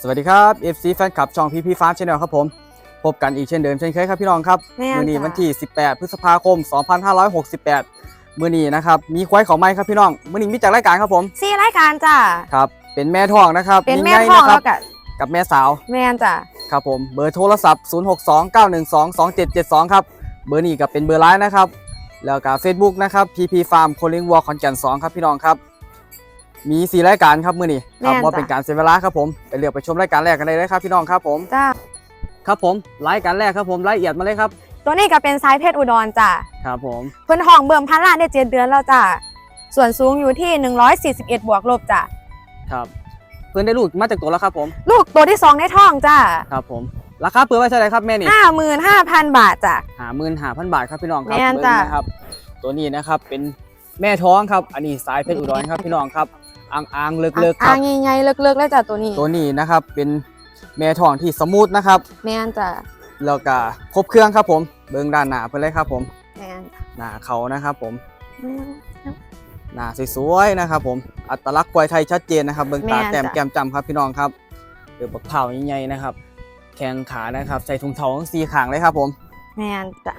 สวัสดีครับ FC แฟนคลับช่องพีพีฟาร์มชาแนลครับผม พบกันอีกเช่นเดิมเช่นเคยครับพี่น้องครับแม่นมือนี้จ้ะวันที่ 18 พฤษภาคม 2568 มือนี้นะครับมีควายเขาไม้ครับพี่น้องมือนี้มีจากรายการครับผมสี่รายการจ้ะ ครับเป็นแม่ทองนะครับเป็นแม่ไงทองนะครัแล้บวก็กับแม่สาวแม่นจ้ะ ครับผมเบอร์โทรศัพท์ 0629122772 ครับเบอร์นี้ก็เป็นเบอร์ไลน์นะครับแล้วก็ Facebook นะครับ PP Farm โคลิงวัวขอนแก่น2ครับพี่น้องครับ มีสี่รายการครับมือนี้ครับว่าเป็นการเสียเวลาครับผมไปเลือกไปชมรายการแรกกันเลยนะครับพี่น้องครับผมจ้ะครับผมรายการแรกครับผมรายละเอียดมาเลยครับตัวนี้ก็เป็นสายเพชรอุดรจ้ะครับผมเพิ่นห้องเบิ่มพันล้านได้เจ็ดเดือนแล้วจ้ะส่วนสูงอยู่ที่ 141 บวกลบจ้ะครับเพื่อนได้ลูกมาจากตัวแล้วครับผมลูกตัวที่สองในท้องจ้ะครับผมราคาเปิดไว้เท่าไหร่ครับแม่นี่ 55,000 บาทจ้ะหาหมื่นหาพันบาทครับพี่น้องครับแม่นเบิ่งจ้ะ นะครับ ตัวนี้นะครับเป็นแม่ท้องครับ อันนี้สายเพชรอุดรครับพี่น้องครับ อ่างอ่างๆเลิกเลิกๆคอ่ารับงใหญ่ๆเลิกๆเลยจ้ะตัวนี้ตัวนี้นะครับเป็นแม่ท้องที่สมูทนะครับแม่นจ้ะแล้วก็ครบเครื่องครับผมเบิ้งด้านหน้าเพื่อนเลยครับผมแม่นจ้ะหน้าเขานะครับผมอืม หน้าสวยๆนะครับผมอัตลักษณ์ควายไทยชัดเจนนะครับเบิ้งตาแม่นแต้มจ้ะ แก้มจำครับพี่น้องครับเดือบักเผาใหญ่ๆนะครับแขนขานะครับใส่ถุงเท้าทั้งสี่ข้างเลยครับผม แม่นจ้ะ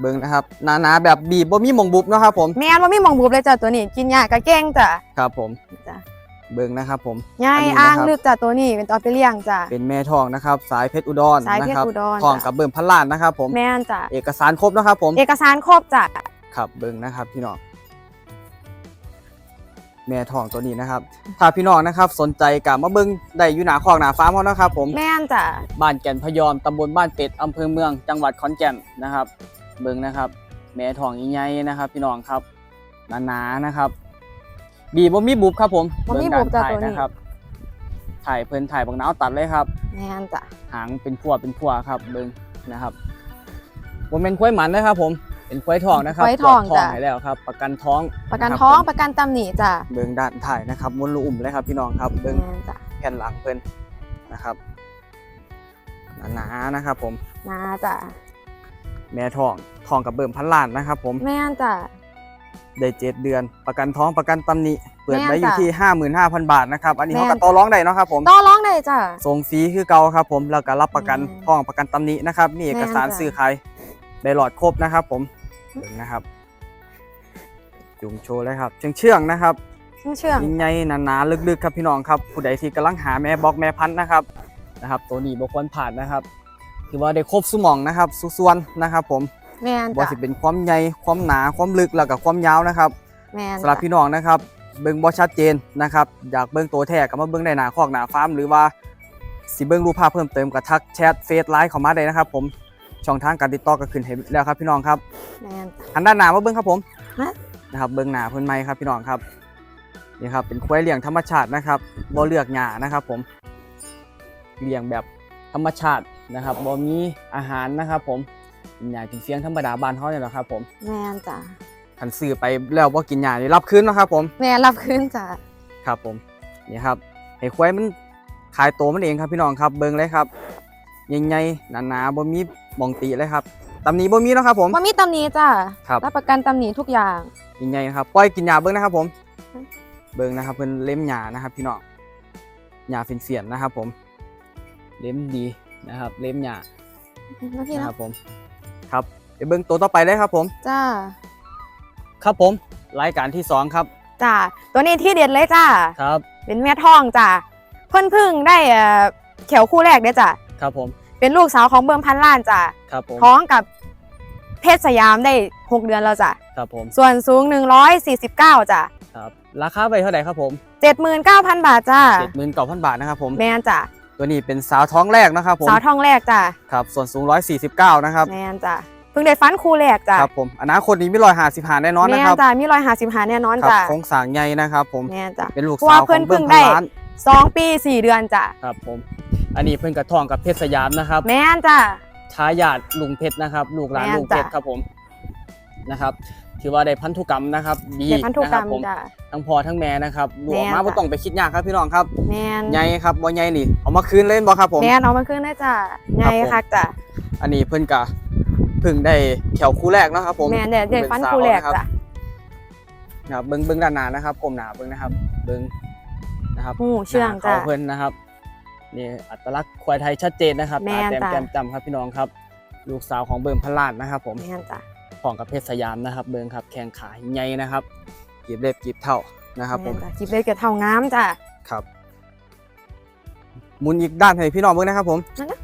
เบิ้งนะครับหนาๆแบบบีบบ่มีหมองบุบเนาะครับผมแม่นว่ามีหมองบุบเลยจ้ะตัวนี้ กินยากะเก่งจ้ะครับผมจ้ะเบิ้งนะครับผมใหญ่อันนี้อ่างนะครับลึกจ้ะตัวนี้เป็นตัวไปเลี้ยงจ้ะเป็นแม่ทองนะครับ สายเพชรอุดรสายเพชรนะครับอุดรทองจ้ะกับเบิ่มพันล้านนะครับผมแม่นจ้ะเอกสารครบนะครับผมเอกสารครบจ้ะครับเบิ่งนะครับพี่น้องแม่ทองตัวนี้นะครับถ้าพี่น้องนะครับ สนใจกับมาเบิ่งได้อยู่หนาคอกหนาฟาร์มเขานะครับ ผมแม่นจ้ะบ้านแก่นพยอมตำบลบ้านเป็ดอำเภอเมือง จังหวัดขอนแก่นนะครับ เบิ่งนะครับ แม่ทองใหญ่ๆนะครับ พี่น้องครับหนาๆนะครับ บีบ่มีบุบครับผมบ่มีเบิ่งบุบจ้ะด้านถ่ายตัวนี้ นะครับ ถ่ายเพิ่นถ่ายบักหนาวตัดเลยครับ แม่นจ้ะหางเป็นพัวเป็นพัวครับเบิ้งนะครับผมเป็นควายหมันนะครับ ผมเป็นควายทองนะครับควายทองตรวจจ้ะให้แล้วครับ ประกันท้องประกันคบท้องผมประกันตำหนิจ้ะเบิ้งด้านถ่ายนะครับมวนลูอุ่มเลยครับ พี่น้องครับเบิ้ง แม่นจ้ะแผ่นหลังเพิ่นนะครับหนาๆนะครับผม นาจ้ะ แม่ทองทองกับเบิ่มพันล้านนะครับ ผมแม่นจ้ะได้เจ็ดเดือน ประกันท้องประกันตำหนิเปิดไว้แม่นอยู่จ้ะที่ห้าหมื่นห้าพันบาทนะครับ อันนี้แม่เขานก็ต่อร้องได้เนาะครับผมต่อร้องได้จ้ะส่งฟรีคือเก่าครับ ผมแล้วก็รับประกันอืมท้องประกันตำหนินะครับมีเอกสารแม่นจ้ะซื้อขายได้หลอดครบนะครับ ผมเบิ่งนะครับ จุงโชว์เลยครับเชื่องเชื่องๆนะครับเชื่องเชื่องยิ่งใหญ่หนาๆลึกๆ ครับพี่น้องครับ ผู้ใดที่กำลังหาแม่บอกแม่พันธุ์นะครับนะครับ ตัวนี้บ่ควรผ่านนะครับ ถือว่าได้ครบสุหมองนะครับสุส่วนนะครับ ผมแม่นบ่จ้ะสิเป็นความใหญ่ความหนาความลึกแล้วก็ความยาวนะครับแม่นสำหรับจ้ะพี่น้องนะครับ เบิ่งบ่ชัดเจนนะครับ อยากเบิ่งตัวแท้ก็มาเบิ่งได้หน้าคอกหน้าฟาร์มหรือว่าสิเบิ่งรูปภาพเพิ่มเติมก็ทักแชทเฟซไลน์เข้ามาได้นะครับ ผมช่องทางการติดต่อก็ขึ้นให้แล้วครับพี่น้องครับ แม่นจ้ะหันด้านหน้ามาเบิ่งครับผมฮะ นะครับเบิ่งหน้าเพิ่นไหมครับพี่น้องครับนี่ครับเป็นควายเลี้ยงธรรมชาตินะครับบ่เลือกหญ้านะครับ ผมเลี้ยงแบบ ธรรมชาตินะครับบ่มีอาหารนะครับผมกินหญ้ากินเสียงธรรมดาบ้านเฮาเนี่ยแหละครับผมแม่นจ้ะคันซื้อไปแล้วบ่กินหญ้านี่รับคืนนะครับผมแม่รับขึ้นจ้ะครับผมนี่ครับให้ควายมันขายตัวมันเองครับพี่น้องครับเบิ่งเลยครับใหญ่ๆหนาๆบ่มีบ่องตีเลยครับตำหนี้บ่มีเนาะครับผมว่ามีตำหนิจ้ะครับรับประกันตำหนิทุกอย่างใหญ่ๆนะครับปล่อยกินหญ้าเบิ่งนะครับผมอืมเบิ่งนะครับเพิ่นเล็มหญ้านะครับ พี่น้องหญ้าเฟียนๆนะครับผม เล็มดีนะครับ เล็มหญ้านะพี่นะนะครับผม ครับไปเบิ่งตัวต่อไปเลยครับผม จ้าครับผม รายการที่สองครับ จ้าตัวนี้ที่เด็ดเลยจ้าครับ เป็นแม่ทองจ้าเพิ่นเพึ่งได้เอ่อแขวคู่แรกเด้อจ้าครับผม เป็นลูกสาวของเบิ่มพันล้านจ้าครับผม ท้องกับเพชรสยามได้หกเดือนแล้วจ้ะครับผม ส่วนสูง 149จ้ะครับ ราคาไปเท่าไหร่ครับผม79,000 บาทจ้า เจ็ดหมื่นเก้าพันบาทนะครับผม แม่นจ้ะ ตัวนี้เป็นสาวท้องแรกนะครับผมสาวทองแรกจ้ะครับส่วนสูง 149 นะครับแม่นจ้ะเพิ่งได้ฟันคู่แรกจ้ะครับผมอนาคตนี้มีรอยหาสิบหาแน่นอนแม่นะนครับจ้ะมีรอยหาสิบหาแน่นอนครับจ้ะโครงสร้างใหญ่นะครับผมแม่นจ้ะเป็นลูกเพราะสาว่าวขเพิ่องนเบิ้มเพิ่งพัได้นล้านสองปีสี่เดือนจ้ะครับผม อันนี้เพิ่นกระทองกับเพชรสยามนะครับแม่นจ้ะทายาทลุงเพชรนะครับ ลูกหลานแม่นลุงเพชรจ้ะครับผมนะครับ ถือว่าได้พันธุกรรมนะครับดีเด็พันธุนะกครรัรบมผมจ้ะ ทั้งพ่อทั้งแม่นะครับลูกออกแม่มานบ่จ้ะต้องไปคิดยากครับพี่น้องครับแม่นใหญ่ครับบ่ใหญ่นี่เอามาคืนเล่นบ่ครับผม แม่นเอามาขึ้นได้จ้ะไงครับผม คักจ้ะอันนี้เพิ่นกะเพิ่งได้แขวคู่แรกเนาะครับผม แม่นเด็ดเด็ดฟันคู่แรกจ้ะนะครับเบิ้งเบิ้งด้านหน้านะครับกลมหนาเบิ้งนะครับ เบิ้งนะครับหูเชื่องหน้าจ้ะ เขาเพิ่นนะครับนี่อัตลักษณ์ควายไทยชัดเจนนะครับแม่ตานแต้มจ้ะ แก้มจำครับพี่น้องครับ ลูกสาวของเบิ่มพนลาดนะครับ ผมแม่นจ้ะ ของกับเพชรสยามนะครับเบิ่งครับแข้งขาใหญ่นะครับกีบเล็บกีบเท่านะครับผมแม่นจ้ะจิบเลยเกิดเท่างามจ้ะครับหมุนอีกด้านให้พี่น้องเบิ่งนะครับผมนั่นนะ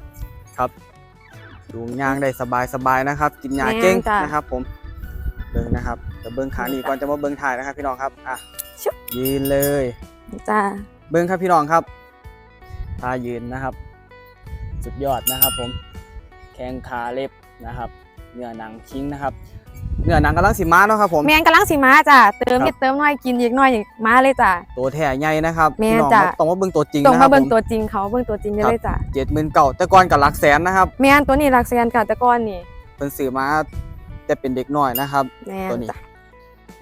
ครับดูยางได้สบายสบายๆนะครับ กินยาแม่นเก่งจ้ะนะครับ ผมเบิ่งนะครับแต่เบิ่งขานี่ก่อนจะมาเบิ่งถ่ายนะครับ พี่น้องครับอะชุบยืนเลยจ้ะเบิ้งครับพี่น้องครับท่ายืนนะครับ สุดยอดนะครับผม แข้งขาเล็บนะครับ เนื้อหนังชิ้งนะครับ เนื้อหนังกำลังสิมาเนาะครับผม แม่นกำลังสิมาจ้ะเติมครับนิดเติมหน่อยกินอีกหน่อยอีกมาเลยจ้ะ ตัวแท้ใหญ่นะครับแม่พี่น้องจ้ะ ต้องมาเบิ้งตัวจริงตรงนะคมารับเบิ่งผมตัวจริงเขาเบิ่งตัวจริงได้ครับเลยจ้ะเจ็ดหมื่นเก่าแต่ก่อนกับหลักแสนนะครับแม่นตัวนี้รักแสนกับแต่ก่อนนี่เพิ่นซื้อมาแต่เป็นเด็กน้อยนะครับ แม่ตัวนนี้จ้ะ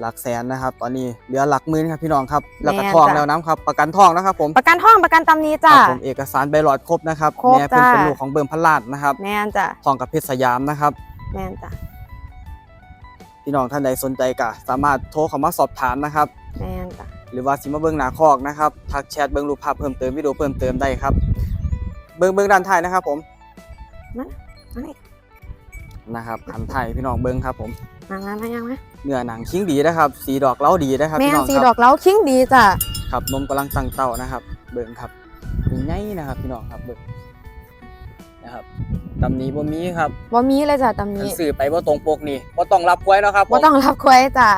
หลักแสนนะครับ ตอนนี้เหลือหลักหมื่นครับพี่น้องครับแล้วก็แม่นทองจ้ะ แล้วน้ำครับประกันทองนะครับผมประกันท่องประกันตำนี้คจ้ะรับผมเอกสารใบหลอดครบนะครับครบแม่เพิ่นเป็นจ้ะลูกของเบิ่มพันลาดนะครับแม่นจ้ะทองกับเพชรสยามนะครับ แม่นจ้ะพี่น้องท่านใดสนใจก็สามารถโทรเข้ามาสอบถามนะครับ แม่นจ้ะหรือว่าสิมาเบิ่งหน้าคอกนะครับทักแชทเบิ่งรูปภาพเพิ่มเติมวิดีโอเพิ่มเติมได้ครับ เบิ่งเบิ่งด้านท้ายนะครับ ผมนั่นนั่นนี่นะครับหันท้ายพี่น้องเบิ่งครับ ผมมามามายังไหมเนื้อหนังชิ้งดีนะครับ สีดอกเล้าดีนะครับแม่พี่นน้องสีคดรัอบกเล้าคิงดีจ้ะ ครับนมกำลังตั้งเต้านะครับ เบิ่งครับเป็นไงนะครับ พี่น้องครับเบิ่ง นะครับตำหนี้บ่มีครับบ่มีเลยจ้ะตำคันนี้สื่อไปบ่ตรงปกนี่บ่ต้องรับไว้เนาะครับผมบ่ต้องรับควยจ้ะ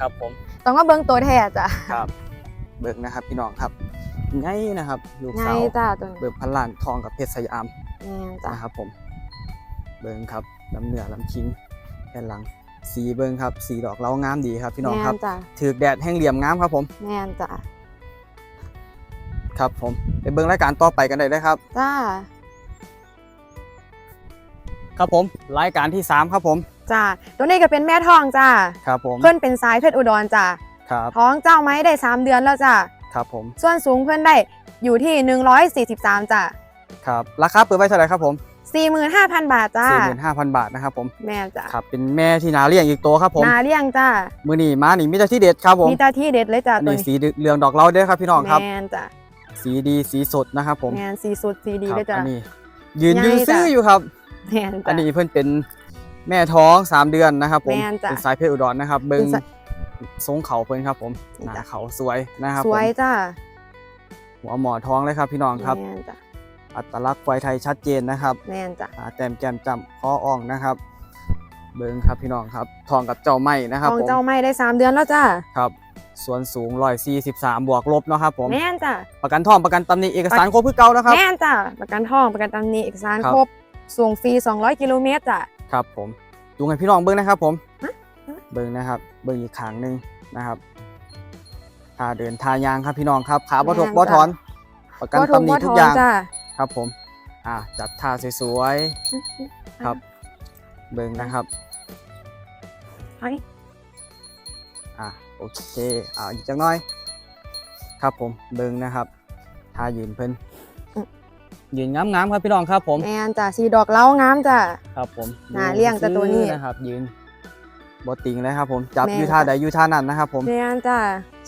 ครับผม ต้องมาเบิ่งตัวแท้จ้ะครับเบิ่งนะครับพี่น้องครับไงนะครับลูกไงสาวจ้ะตัวนี้เบิ่งพันล้านทองกับเพชรสยามแม่นจ้ะนะครับผม เบิ้งครับลำเหนือลำคิงแผ่นหลัง สีเบิ้งครับ สีดอกเล้างามดีครับพี่น้องแม่ครับนจ้ะถือแดดแห้งเหลี่ยมงามครับผมแม่นจ้ะครับผมไปเบิ้งรายการต่อไปกันได้เลยครับ จ้า ครับผมรายการที่ 3 ครับผมจ้าตัวนี้ก็เป็นแม่ทองจ้าครับผม เพื่อนเป็นสายเพชรอุดรจ้าครับท้องเจ้าไม้ได้ 3 เดือนแล้วจ้าครับผม ส่วนสูงเพื่อนได้อยู่ที่ 143จ้าครับราคาเปิดไว้เท่าไหร่ครับผม45,000 บาทจ้า45,000 บาทนะครับผมแม่จ้าครับเป็นแม่ที่นาเลี้ยงอีกตัวครับผมนาเลี้ยงจ้ามือนี่มานี่มีแต่ที่เด็ดครับผมมีตาที่เด็ดเลยจ้าอันตัวนี้นี้สีเหลืองดอกเล้าเด้อครับพี่น้องครับแม่นจ้าสีดีสีสดนะครับผมแม่นสีสุดสีดีครับเลยจ้าอันนี้ยืนใหญ่ยืนซื้อจ้ะอยู่ครับ แม่นอัจ้านนี้เพื่อนเป็นแม่ท้อง3เดือนนะครับผมแม่นจ้ะเป็นสายเพชรอุดรนะครับ เบิ้งเป็นสายทรงเขาเพื่อนครับผมหนี่น้าจ้ะ เขาสวยนะครับสวยผมจ้าหัวหมอท้องเลยครับพี่น้องครับ แม่นจ้าอัตลักษณ์ควายไทยชัดเจนนะครับแม่นจ้าตาแต้มแก้มจำคออ่องนะครับ เบิ้งครับพี่น้องครับทองกับเจ้าไม้นะครับท้องผมเจ้าไม้ได้3เดือนแล้วจ้าครับส่วนสูง143บวกลบเนาะครับผม แม่นจ้าประกันทองประกันตำหนิเอกสารครบเพื่อเก่านะครับ แม่นจ้าประกันท่องประกันตำหนิเอกสารครับ ครบ ส่งฟรี 200 กิโลเมตรจ้าครับผมดูให้พี่น้องเบิ้งนะครับผมฮะฮะเบิ้งนะครับ เบิ้งอีกขางหนึ่งนะครับทาเดินทายางครับพี่น้องครับ ขาบ่ถกบ่ถอน ประกันบ่ถูตำหนิบ่ทุถกอนอย่างจ้าครับผม อ่าจัดท่าสวยๆ ครับ เบิ้งนะครับเฮ้ยอ่าโอเค อ่าอีกจังน้อย ครับผม เบิ้งนะครับท่ายืนเพิ่น ยืนงามๆครับพี่น้องครับผมแม่นจ้าสีดอกเล้างามจ้าครับผมหาเลี้ยงแต่ตัวนี้นะครับ ยืนบติงเลยครับผมจับแม่อยู่ท่าใดอยู่ท่านั้นนะครับผมแม่นจ้า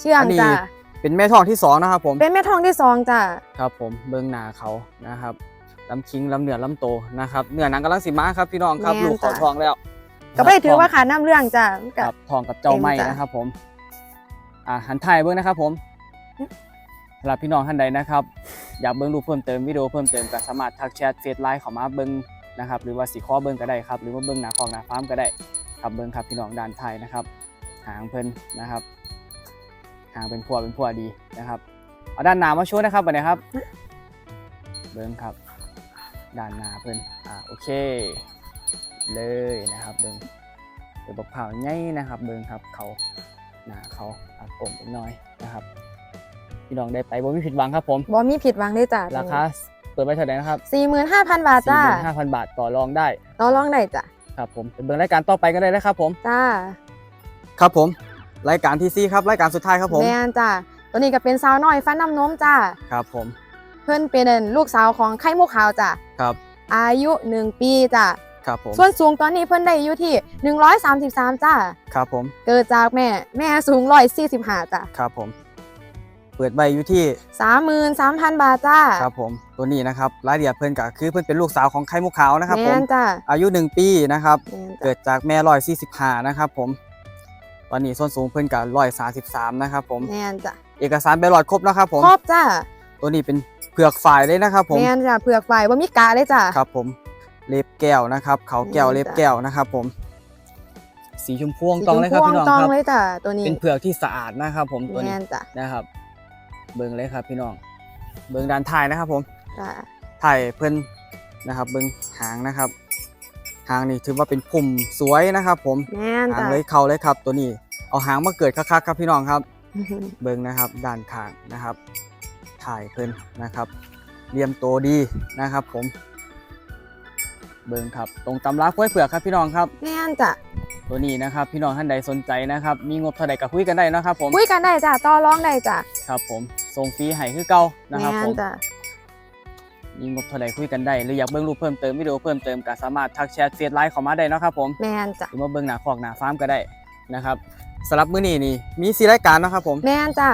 เชื่องอันนี้จ้าเป็นแม่ทองที่สองนะครับผมเป็นแม่ทองที่สองจ้าครับผมเบื้องหน้าเขานะครับลำคิงลำเหนือลำโตนะครับเนื้อหนังกำลังสีม้าครับพี่น้องครับลูกขอทองแล้ว ก็ไม่ได้ถือว่าขาดน้ำเรื่องจ้าคกัรับทองกับเจ้าไม้เต็มจ้ะนะครับผมอ่าหันถ่ายเบื้องนะครับผมสำ หรับพี่น้องท่านใดนะครับ อยากเบื้งรูปเพิ่มเติมวิดีโอเพิ่มเติมก็สามารถทักแชทเฟซไลน์เข้ามาเบื้งนะครับหรือว่าสีข้อเบื้งก็ได้ครับหรือว่าเบื้งหน้าของหน้าฟาร์มก็ได้ครับเบื้งครับพี่น้องด้านไทยนะครับหางเพิ่นนะครับหางเป็นพัวเป็นพัวดีนะครับเอาด้านหน้ามาโชว์นะครับวันนี้ครับ เบิ้งครับ ด้านหน้าเพิ่นอ่าโอเค เลยนะครับเบิ้งเดี๋ยวบอกเผาใหญ่นะครับ เบิ้งครับเขาหน้าเขาอากลมเป็นน้อยนะครับ พี่น้องได้ไปบ่มีผิดหวังครับผมบ่มีผิดหวังเลยจ้าราคาเปิดไปเท่าไหร่นะครับสี่หมื่นห้าพันบาทจ้า45,000 บาทต่อรองได้ ต่อรองได้จ้าครับผมไปเบิ้งรายการต่อไปก็ได้นะครับผมจ้าครับผม รายการที่สี่ครับรายการสุดท้ายครับผมแม่นจ้าตัวนี้ก็เป็นสาวน้อยฟันน้ำนมจ้าครับผม เพื่อนเป็นลูกสาวของไข่มุกขาวจ้าครับ อายุหนึ่งปีจ้าครับผมส่วนสูงตอนนี้เพื่อนได้อยู่ที่หนึ่งร้อยสามสิบสามจ้าครับผม เกิดจากแม่แม่สูง145จ้ะครับผม เปิดใบอยู่ที่ 33,000 บาทจ้าครับผมตัวนี้นะครับรายละเอียดเพิ่นก็คือเพิ่นเป็นลูกสาวของไข่มุกขาวนะครับผแม่มนจ้าอายุ 1 ปีนะครับแม่นจ้ะเกิดจากแม่ร้อยสี่สิบห้านะครับผมตอนนี้ส้นสูงเพิ่นกับร้อยสาสิบสามนะครับผมแม่นจ้ะเอกสารใบหลอดครบนะครับผมครบจ้าตัวนี้เป็นเผือกฝ่ายเลยนะครับผมแม่นจ้ะเผือกไฟบ่มีกาเลยจ้าครับผมเล็บแก้วนะครับเขาแก้วนี่เล็บจ้ะแก้วนะครับผมสีชมพูตองเลยครับสีชมพี่น้องตองครับเลยจ้ะตัวนี้เป็นเผือกที่สะอาดนะครับผมตัวแม่นี้นจ้ะนะครับ เบิ่งเลยครับพี่น้อง เบิ่งด้านท้ายนะครับ ผมจ้ะถ่ายเพิ่นนะครับ เบิ่งหางนะครับ หางนี่ถือว่าเป็นพุ่มสวยนะครับ ผมแม่นหางจ้ะเลยเขาเลยครับ ตัวนี้เอาหางมาเกิดคักๆครับพี่น้องครับ เบิ่งนะครับด้านข้างนะครับ ถ่ายเพิ่นนะครับเรียมโตวดีนะครับ ผม เบิ่งครับ ตรงตำรากล้วยเผือกครับพี่น้องครับ แม่นจ้ะ ตัวนี้นะครับพี่น้องท่านใดสนใจนะครับ มีงบเท่าใดก็คุยกันได้นะครับผมคุยกันได้จ้ะต่อรองได้จ้ะครับผมส่งฟรีให้คือเก่านะครับแม่ผนมจ้ะมีงบเท่าใดคุยกันได้หรืออยากเบิ่งรูปเพิ่มเติมวิดีโอเพิ่มเติมก็สามารถทักแชทเฟซไลน์เข้ามาได้นะครับผมแม่นจ้ะหรือมาเบิ่งหน้าคอกหน้าฟาร์มก็ได้นะครับสำหรับมื้อนี้นี่มีสีรายการนะครับผมแม่นจ้ะ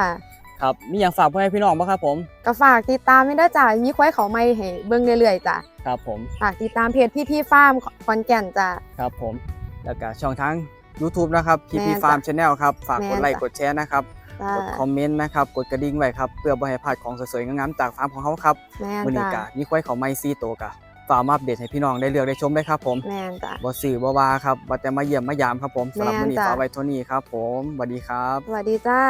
ครับมีอย่างฝากเพื่อให้พี่น้องบ้างครับผมก็ฝากติดตามไม่ได้อจ้ะมีควายเขาไม่ให้เบิ่งเรื่อยๆจ้ะครับผมฝากติดตามเพจพี่พี่ฟาร์มขอนแก่นจ้ะครับผม แล้วก็ช่องทาง YouTube นะครับแม่ PP นจ้ะ Farm Channel ครับ ฝากแม่กนดไลค์จ้ะกดแชร์นะครับจ้ะกดคอมเมนต์นะครับ กดกระดิ่งไว้ครับ เพื่อบ่ให้พลาดของสวยๆงามๆจากฟาร์มของเขาครับแม่นมื้อนี้จ้ะก็มีควายเขาไม่ซีโตวกะฝากมาอัปเดตให้พี่น้องได้เลือกได้ชมได้ครับผมแม่นจ้ะบ่สื่อบ่ว่าครับบ่แต่มาเยี่ยมมายามครับผมสำหรับแม่นมื้อนี้จ้ะฝากไว้เท่านี้ครับ ผมสวัสดีครับสวัสดีจ้า